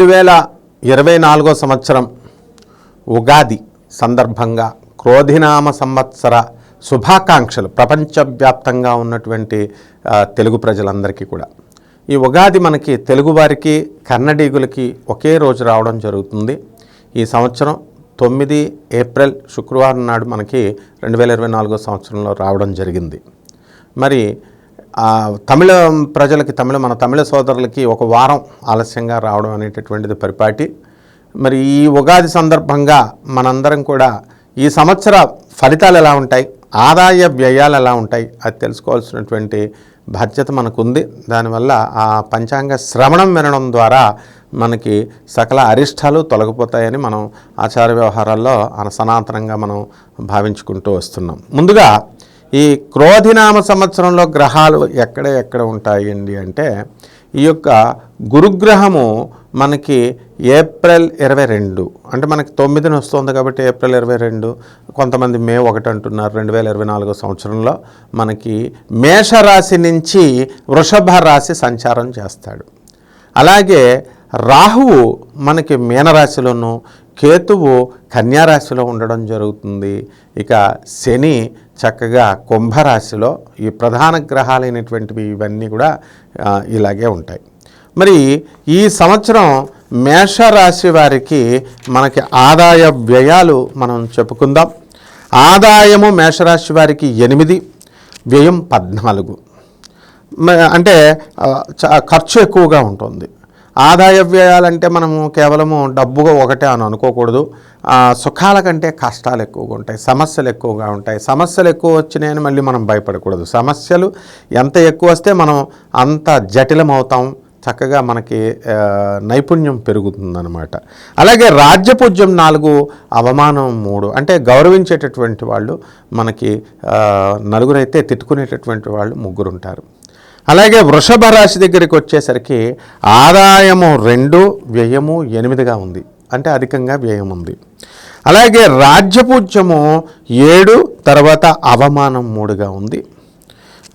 రెండు వేల ఇరవై నాలుగో సంవత్సరం ఉగాది సందర్భంగా క్రోధినామ సంవత్సర శుభాకాంక్షలు ప్రపంచవ్యాప్తంగా ఉన్నటువంటి తెలుగు ప్రజలందరికీ కూడా. ఈ ఉగాది మనకి తెలుగువారికి కన్నడీగులకి ఒకే రోజు రావడం జరుగుతుంది. ఈ సంవత్సరం తొమ్మిది ఏప్రిల్ శుక్రవారం నాడు మనకి రెండు వేల ఇరవై నాలుగో సంవత్సరంలో రావడం జరిగింది. మరి తమిళ ప్రజలకి తమిళ మన తమిళ సోదరులకి ఒక వారం ఆలస్యంగా రావడం అనేటటువంటిది పరిపాటి. మరి ఈ ఉగాది సందర్భంగా మనందరం కూడా ఈ సంవత్సర ఫలితాలు ఎలా ఉంటాయి ఆదాయ వ్యయాలు ఎలా ఉంటాయి అది తెలుసుకోవాల్సినటువంటి బాధ్యత మనకుంది. దానివల్ల ఆ పంచాంగ శ్రవణం వినడం ద్వారా మనకి సకల అరిష్టాలు తొలగిపోతాయని మనం ఆచార వ్యవహారాల్లో అన- సనాతనంగా మనం భావించుకుంటూ వస్తున్నాం. ముందుగా ఈ క్రోధినామ సంవత్సరంలో గ్రహాలు ఎక్కడ ఎక్కడ ఉంటాయండి అంటే ఈ యొక్క గురుగ్రహము మనకి ఏప్రిల్ ఇరవై రెండు. అంటే మనకి తొమ్మిదిని వస్తుంది కాబట్టి ఏప్రిల్ ఇరవై రెండు. కొంతమంది మే ఒకటి అంటున్నారు రెండు వేల ఇరవై నాలుగో సంవత్సరంలో మనకి మేషరాశి నుంచి వృషభ రాశి సంచారం చేస్తాడు. అలాగే రాహువు మనకి మీనరాశిలోను కేతువు కన్యారాశిలో ఉండడం జరుగుతుంది. ఇక శని చక్కగా కుంభరాశిలో ఈ ప్రధాన గ్రహాలైనటువంటివి ఇవన్నీ కూడా ఇలాగే ఉంటాయి. మరి ఈ సంవత్సరం మేషరాశి వారికి మనకి ఆదాయ వ్యయాలు మనం చెప్పుకుందాం. ఆదాయము మేషరాశి వారికి ఎనిమిది వ్యయం పద్నాలుగు. అంటే చ- ఖర్చు ఎక్కువగా ఉంటుంది. ఆదాయ వ్యయాలంటే మనము కేవలము డబ్బుగా ఒకటే అని అనుకోకూడదు. సుఖాల కంటే కష్టాలు ఎక్కువగా ఉంటాయి సమస్యలు ఎక్కువగా ఉంటాయి. సమస్యలు ఎక్కువ వచ్చినాయని మళ్ళీ మనం భయపడకూడదు. సమస్యలు ఎంత ఎక్కువ వస్తే మనం అంత జటిలమవుతాం. చక్కగా మనకి నైపుణ్యం పెరుగుతుందన్నమాట. అలాగే రాజ్యపూజ్యం నాలుగు అవమానం మూడు అంటే గౌరవించేటటువంటి వాళ్ళు మనకి నలుగురైతే తిట్టుకునేటటువంటి వాళ్ళు ముగ్గురు ఉంటారు అలాగే వృషభ రాశి దగ్గరికి వచ్చేసరికి ఆదాయము రెండు వ్యయము ఎనిమిదిగా ఉంది. అంటే అధికంగా వ్యయం ఉంది. అలాగే రాజ్యపూజ్యము ఏడు తర్వాత అవమానం మూడుగా ఉంది.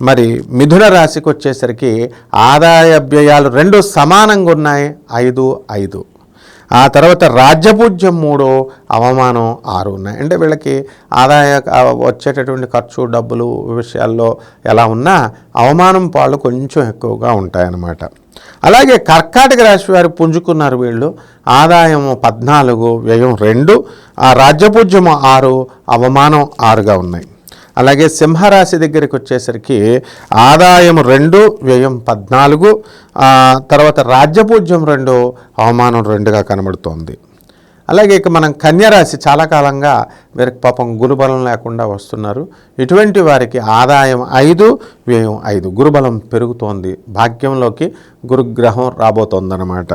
మరి మిథున రాశికి వచ్చేసరికి ఆదాయ వ్యయాలు రెండు సమానంగా ఉన్నాయి. ఐదు ఐదు. ఆ తర్వాత రాజ్యపూజ్యం మూడు అవమానం ఆరు ఉన్నాయి. అంటే వీళ్ళకి ఆదాయ వచ్చేటటువంటి ఖర్చు డబ్బులు విషయాల్లో ఎలా ఉన్నా అవమానం పాళ్ళు కొంచెం ఎక్కువగా ఉంటాయన్నమాట. అలాగే కర్కాటక రాశి వారు పుంజుకున్నారు వీళ్ళు. ఆదాయం పద్నాలుగు వ్యయం రెండు ఆ రాజ్యపూజ్యం ఆరు అవమానం ఆరుగా ఉన్నాయి. అలాగే సింహరాశి దగ్గరికి వచ్చేసరికి ఆదాయం రెండు వ్యయం పద్నాలుగు తర్వాత రాజ్యపూజ్యం రెండు అవమానం రెండుగా కనబడుతోంది. అలాగే ఇక మనం కన్యరాశి చాలా కాలంగా వీరికి పాపం గురుబలం లేకుండా వస్తున్నారు. ఇటువంటి వారికి ఆదాయం ఐదు వ్యయం ఐదు. గురుబలం పెరుగుతోంది. భాగ్యంలోకి గురుగ్రహం రాబోతోందన్నమాట.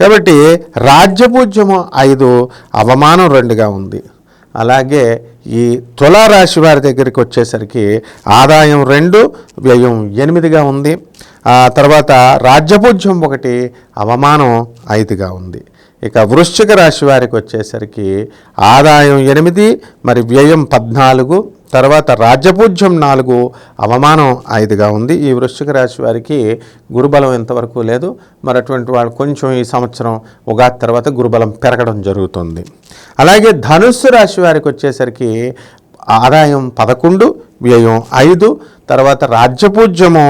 కాబట్టి రాజ్యపూజ్యము ఐదు అవమానం రెండుగా ఉంది. అలాగే ఈ తులారాశి వారి దగ్గరికి వచ్చేసరికి ఆదాయం రెండు వ్యయం ఎనిమిదిగా ఉంది. ఆ తర్వాత రాజ్యపూజ్యం ఒకటి అవమానం ఐదుగా ఉంది. ఇక వృశ్చిక రాశి వారికి వచ్చేసరికి ఆదాయం ఎనిమిది మరి వ్యయం పద్నాలుగు తర్వాత రాజ్యపూజ్యం నాలుగు అవమానం ఐదుగా ఉంది. ఈ వృశ్చిక రాశి వారికి గురుబలం ఎంతవరకు లేదు. మరి అటువంటి వాళ్ళు కొంచెం ఈ సంవత్సరం ఉగాది తర్వాత గురుబలం పెరగడం జరుగుతుంది. అలాగే ధనుస్సు రాశి వారికి వచ్చేసరికి ఆదాయం పదకొండు వ్యయం ఐదు తర్వాత రాజ్యపూజ్యము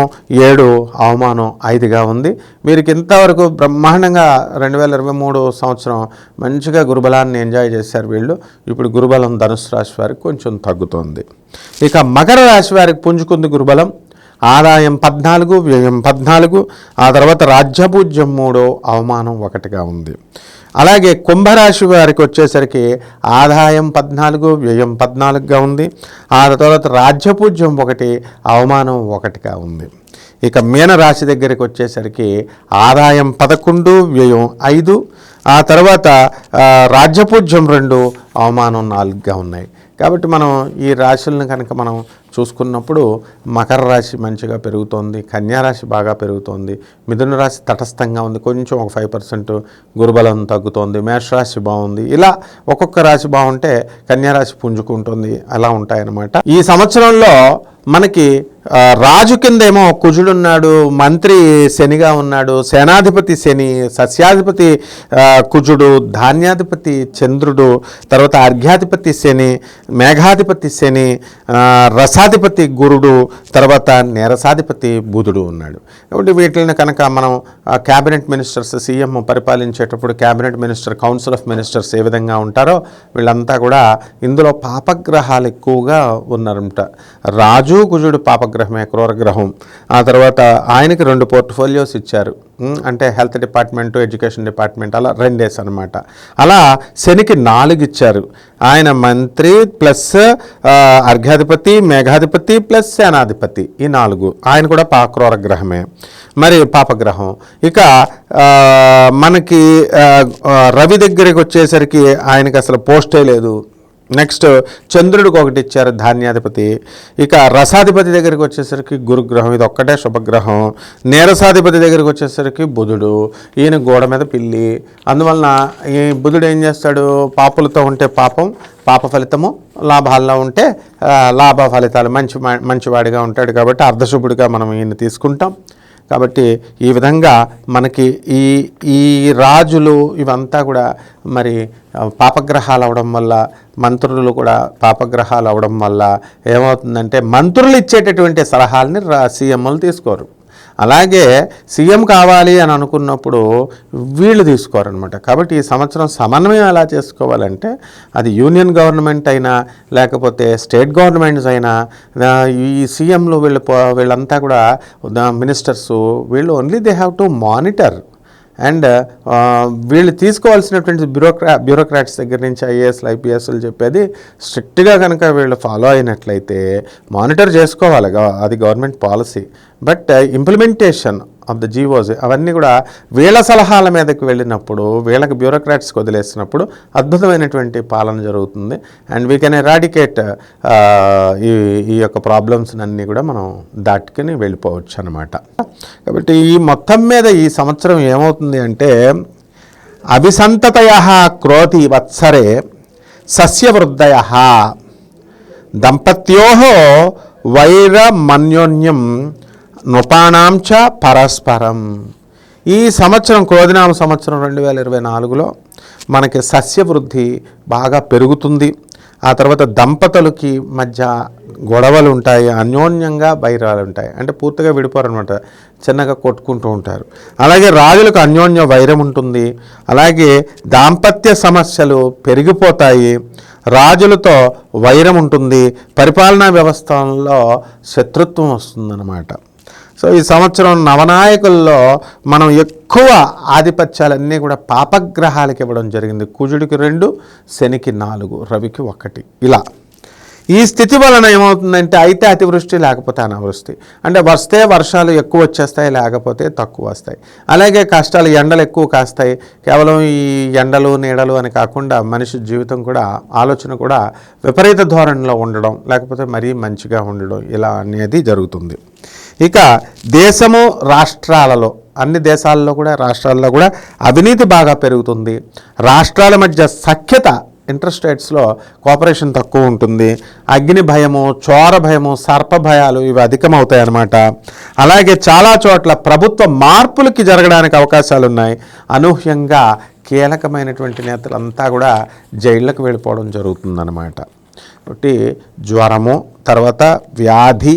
ఏడు అవమానం ఐదుగా ఉంది. వీరికి ఇంతవరకు బ్రహ్మాండంగా రెండు వేల ఇరవై మూడు సంవత్సరం మంచిగా గురుబలాన్ని ఎంజాయ్ చేశారు వీళ్ళు. ఇప్పుడు గురుబలం ధనుసు రాశి వారికి కొంచెం తగ్గుతుంది. ఇక మకర రాశి వారికి పుంజుకుంది గురుబలం. ఆదాయం పద్నాలుగు వ్యయం పద్నాలుగు ఆ తర్వాత రాజ్యపూజ్యం మూడు అవమానం ఒకటిగా ఉంది. అలాగే కుంభరాశి వారికి వచ్చేసరికి ఆదాయం పద్నాలుగు వ్యయం పద్నాలుగుగా ఉంది. ఆ తర్వాత రాజ్యపూజ్యం ఒకటి అవమానం ఒకటిగా ఉంది. ఇక మీనరాశి దగ్గరికి వచ్చేసరికి ఆదాయం పదకొండు వ్యయం ఐదు. ఆ తర్వాత రాజ్యపూజ్యం రెండు అవమానం నాలుగుగా ఉన్నాయి. కాబట్టి మనం ఈ రాశులను కనుక మనం చూసుకున్నప్పుడు మకర రాశి మంచిగా పెరుగుతోంది కన్యారాశి బాగా పెరుగుతోంది మిథున రాశి తటస్థంగా ఉంది కొంచెం ఒక ఫైవ్ పర్సెంట్ గురుబలం తగ్గుతోంది మేషరాశి బాగుంది. ఇలా ఒక్కొక్క రాశి బాగుంటే కన్యారాశి పుంజుకుంటుంది అలా ఉంటాయన్నమాట. ఈ సంవత్సరంలో మనకి రాజు కిందేమో కుజుడున్నాడు మంత్రి శనిగా ఉన్నాడు సేనాధిపతి శని సస్యాధిపతి కుజుడు ధాన్యాధిపతి చంద్రుడు తర్వాత అర్ఘ్యాధిపతి శని మేఘాధిపతి శని రసాధిపతి గురుడు తర్వాత నేరసాధిపతి బుధుడు ఉన్నాడు. కాబట్టి వీటిని కనుక మనం cabinet ministers CM పరిపాలించేటప్పుడు cabinet minister council of ministers ఏ విధంగా ఉంటారో వీళ్ళంతా కూడా ఇందులో పాపగ్రహాలు ఎక్కువగా ఉన్నారంట. రాజు కుజుడు పాపగ్రహమే క్రూరగ్రహం. ఆ తర్వాత ఆయనకి రెండు పోర్ట్ఫోలియోస్ ఇచ్చారు. అంటే హెల్త్ డిపార్ట్మెంట్ ఎడ్యుకేషన్ డిపార్ట్మెంట్ అలా రెండేసి అనమాట అలా శనికి నాలుగు ఇచ్చారు. ఆయన మంత్రి ప్లస్ అర్ఘాధిపతి అర్ఘ్యాధిపతి మేఘాధిపతి ప్లస్ సేనాధిపతి ఈ నాలుగు. ఆయన కూడా పా క్రూరగ్రహమే. మరి పాపగ్రహం. ఇక మనకి రవి దగ్గరికి వచ్చేసరికి ఆయనకి అసలు పోస్టే లేదు. నెక్స్ట్ చంద్రుడికి ఒకటి ఇచ్చారు ధాన్యాధిపతి. ఇక రసాధిపతి దగ్గరికి వచ్చేసరికి గురుగ్రహం ఇది ఒక్కటే శుభగ్రహం. నీరసాధిపతి దగ్గరికి వచ్చేసరికి బుధుడు ఈయన గోడ మీద పిల్లి. అందువలన ఈ బుధుడు ఏం చేస్తాడు? పాపులతో ఉంటే పాపం పాప ఫలితము లాభాల్లో ఉంటే లాభ ఫలితాలు మంచి మంచివాడిగా ఉంటాడు కాబట్టి అర్ధశుభుడిగా మనం ఈయన తీసుకుంటాం. కాబట్టి ఈ విధంగా మనకి ఈ ఈ రాజులు ఇవంతా కూడా మరి పాపగ్రహాలు అవడం వల్ల మంత్రులు కూడా పాపగ్రహాలు అవడం వల్ల ఏమవుతుందంటే మంత్రులు ఇచ్చేటటువంటి సలహాలని రా సీఎంలు తీసుకోరు. అలాగే సీఎం కావాలి అని అనుకున్నప్పుడు వీళ్ళు తీసుకోరనమాట కాబట్టి ఈ సంవత్సరం సమన్వయం ఎలా చేసుకోవాలంటే అది యూనియన్ గవర్నమెంట్ అయినా లేకపోతే స్టేట్ గవర్నమెంట్స్ అయినా ఈ సీఎంలు వీళ్ళు వీళ్ళంతా కూడా మినిస్టర్స్ వీళ్ళు only they have to monitor and వీళ్ళు తీసుకోవాల్సినటువంటి బ్యూరోక్రా బ్యూరోక్రాట్స్ దగ్గర నుంచి ఐఏఎస్లు ఐపీఎస్లు చెప్పేది స్ట్రిక్ట్గా కనుక వీళ్ళు ఫాలో అయినట్లయితే మానిటర్ చేసుకోవాలి అది government policy. But implementation of the GOs అవన్నీ కూడా వీళ్ళ సలహాల మీదకి వెళ్ళినప్పుడు వీళ్ళకి బ్యూరోక్రాట్స్కి వదిలేసినప్పుడు అద్భుతమైనటువంటి పాలన జరుగుతుంది. అండ్ వీ కెన్ ఎరాడికేట్ ఈ ఈ యొక్క ప్రాబ్లమ్స్ అన్నీ కూడా మనం దాటుకుని వెళ్ళిపోవచ్చు అనమాట కాబట్టి ఈ మొత్తం మీద ఈ సంవత్సరం ఏమవుతుంది అంటే అభిసంతతయ క్రోతి వత్సరే సస్యవృద్ధయ దంపత్యో వైరమన్యోన్యం నృపాణాంచ పరస్పరం. ఈ సంవత్సరం క్రోధినామ సంవత్సరం రెండు వేల ఇరవై నాలుగులో మనకి సస్యవృద్ధి బాగా పెరుగుతుంది. ఆ తర్వాత దంపతులకి మధ్య గొడవలు ఉంటాయి అన్యోన్యంగా వైరాలు ఉంటాయి అంటే పూర్తిగా విడిపోరు అనమాట చిన్నగా కొట్టుకుంటూ ఉంటారు. అలాగే రాజులకు అన్యోన్య వైరం ఉంటుంది. అలాగే దాంపత్య సమస్యలు పెరిగిపోతాయి. రాజులతో వైరం ఉంటుంది. పరిపాలనా వ్యవస్థలో శత్రుత్వం వస్తుందన్నమాట. సో ఈ సంవత్సరం నవనాయకుల్లో మనం ఎక్కువ ఆధిపత్యాలన్నీ కూడా పాపగ్రహాలకి ఇవ్వడం జరిగింది. కుజుడికి రెండు శనికి నాలుగు రవికి ఒకటి. ఇలా. ఈ స్థితి వలన ఏమవుతుందంటే అయితే అతివృష్టి లేకపోతే అనావృష్టి. అంటే వస్తే వర్షాలు ఎక్కువ వచ్చేస్తాయి లేకపోతే తక్కువ వస్తాయి. అలాగే కష్టాలు ఎండలు ఎక్కువ కాస్తాయి. కేవలం ఈ ఎండలు నీడలు అని కాకుండా మనిషి జీవితం కూడా ఆలోచన కూడా విపరీత ధోరణిలో ఉండడం లేకపోతే మరీ మంచిగా ఉండడం ఇలా అనేది జరుగుతుంది. ఇక దేశము రాష్ట్రాలలో అన్ని దేశాల్లో కూడా రాష్ట్రాల్లో కూడా అవినీతి బాగా పెరుగుతుంది. రాష్ట్రాల మధ్య సఖ్యత ఇంటర్స్టేట్స్లో కోఆపరేషన్ తక్కువ ఉంటుంది. అగ్ని భయము చోర భయము సర్ప భయాలు ఇవి అధికమవుతాయి అన్నమాట అలాగే చాలా చోట్ల ప్రభుత్వ మార్పులకి జరగడానికి అవకాశాలు ఉన్నాయి అనూహ్యంగా కీలకమైనటువంటి నేతలంతా కూడా జైళ్ళకు వెళ్ళిపోవడం జరుగుతుందన్నమాట. కాబట్టి జ్వరము తర్వాత వ్యాధి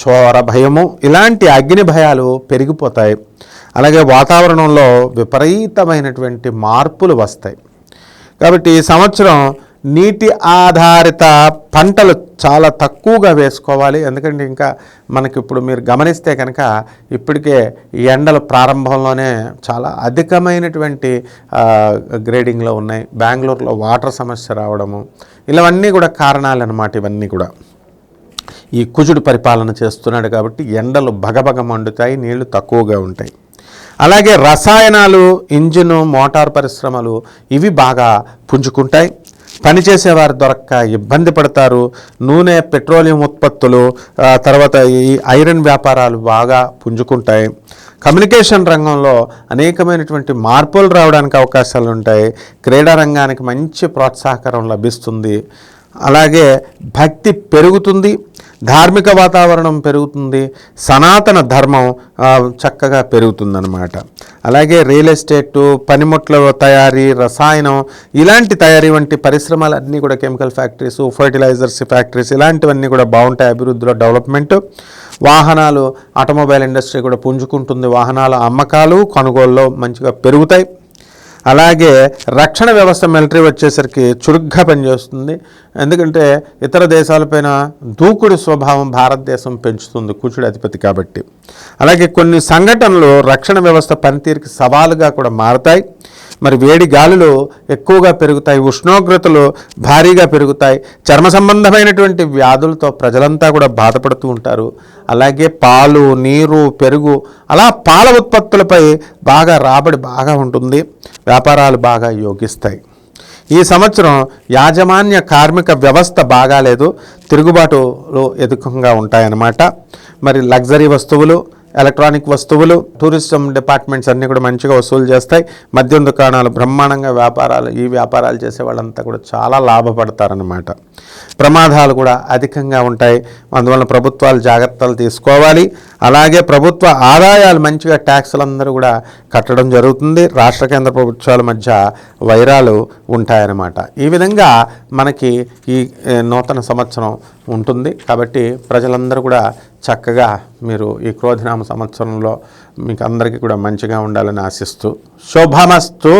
చోర భయము ఇలాంటి అగ్ని భయాలు పెరిగిపోతాయి. అలాగే వాతావరణంలో విపరీతమైనటువంటి మార్పులు వస్తాయి. కాబట్టి ఈ సంవత్సరం నీటి ఆధారిత పంటలు చాలా తక్కువగా వేసుకోవాలి. ఎందుకంటే ఇంకా మనకి ఇప్పుడు మీరు గమనిస్తే కనుక ఇప్పటికే ఈ ఎండలు ప్రారంభంలోనే చాలా అధికమైనటువంటి గ్రేడింగ్లో ఉన్నాయి. బెంగళూరులో వాటర్ సమస్య రావడము ఇలావన్నీ కూడా కారణాలన్నమాట ఇవన్నీ కూడా. ఈ కుజుడు పరిపాలన చేస్తున్నాడు కాబట్టి ఎండలు భగభగ మండుతాయి నీళ్ళు తక్కువగా ఉంటాయి. అలాగే రసాయనాలు ఇంజిన్ మోటార్ పరిశ్రమలు ఇవి బాగా పుంజుకుంటాయి. పనిచేసేవారు దొరక్క ఇబ్బంది పడతారు. నూనె పెట్రోలియం ఉత్పత్తులు తర్వాత ఈ ఐరన్ వ్యాపారాలు బాగా పుంజుకుంటాయి. కమ్యూనికేషన్ రంగంలో అనేకమైనటువంటి మార్పులు రావడానికి అవకాశాలు ఉంటాయి. క్రీడా రంగానికి మంచి ప్రోత్సాహకరం లభిస్తుంది. అలాగే భక్తి పెరుగుతుంది. ధార్మిక వాతావరణం పెరుగుతుంది సనాతన ధర్మం చక్కగా పెరుగుతుందన్నమాట. అలాగే రియల్ ఎస్టేటు పనిముట్ల తయారీ రసాయనం ఇలాంటి తయారీ వంటి పరిశ్రమలన్నీ కూడా కెమికల్ ఫ్యాక్టరీస్ ఫర్టిలైజర్స్ ఫ్యాక్టరీస్ ఇలాంటివన్నీ కూడా బాగుంటాయి అభివృద్ధిలో డెవలప్మెంట్. వాహనాలు ఆటోమొబైల్ ఇండస్ట్రీ కూడా పుంజుకుంటుంది వాహనాల అమ్మకాలు కొనుగోలులో మంచిగా పెరుగుతాయి. అలాగే రక్షణ వ్యవస్థ మిలిటరీ వచ్చేసరికి చురుగ్గా పనిచేస్తుంది. ఎందుకంటే ఇతర దేశాలపైన దూకుడు స్వభావం భారతదేశం పెంచుతుంది కూచుడు అధిపతి కాబట్టి. అలాగే కొన్ని సంఘటనలు రక్షణ వ్యవస్థ పనితీరుకి సవాలుగా కూడా మారతాయి. మరి వేడి గాలులు ఎక్కువగా పెరుగుతాయి ఉష్ణోగ్రతలు భారీగా పెరుగుతాయి. చర్మ సంబంధమైనటువంటి వ్యాధులతో ప్రజలంతా కూడా బాధపడుతూ ఉంటారు. అలాగే పాలు నీరు పెరుగు అలా పాల ఉత్పత్తులపై బాగా రాబడి బాగా ఉంటుంది. వ్యాపారాలు బాగా యోగిస్తాయి. ఈ సంవత్సరం యాజమాన్య కార్మిక వ్యవస్థ బాగాలేదు. తిరుగుబాటులు ఎదుకంగా ఉంటాయన్నమాట. మరి లగ్జరీ వస్తువులు ఎలక్ట్రానిక్ వస్తువులు టూరిజం డిపార్ట్మెంట్స్ అన్నీ కూడా మంచిగా వసూలు చేస్తాయి. మద్యం దుకాణాలు బ్రహ్మాండంగా వ్యాపారాలు ఈ వ్యాపారాలు చేసే వాళ్ళంతా కూడా చాలా లాభపడతారనమాట ప్రమాదాలు కూడా అధికంగా ఉంటాయి. అందువలన ప్రభుత్వాలు జాగ్రత్తలు తీసుకోవాలి. అలాగే ప్రభుత్వ ఆదాయాలు మంచిగా ట్యాక్సులు అందరూ కూడా కట్టడం జరుగుతుంది. రాష్ట్ర కేంద్ర ప్రభుత్వాల మధ్య వైరాలు ఉంటాయన్నమాట. ఈ విధంగా మనకి ఈ నూతన సంవత్సరం ఉంటుంది. కాబట్టి ప్రజలందరూ కూడా చక్కగా మీరు ఈ క్రోధినామ సంవత్సరంలో మీకు అందరికీ కూడా మంచిగా ఉండాలని ఆశిస్తూ శుభమస్తూ.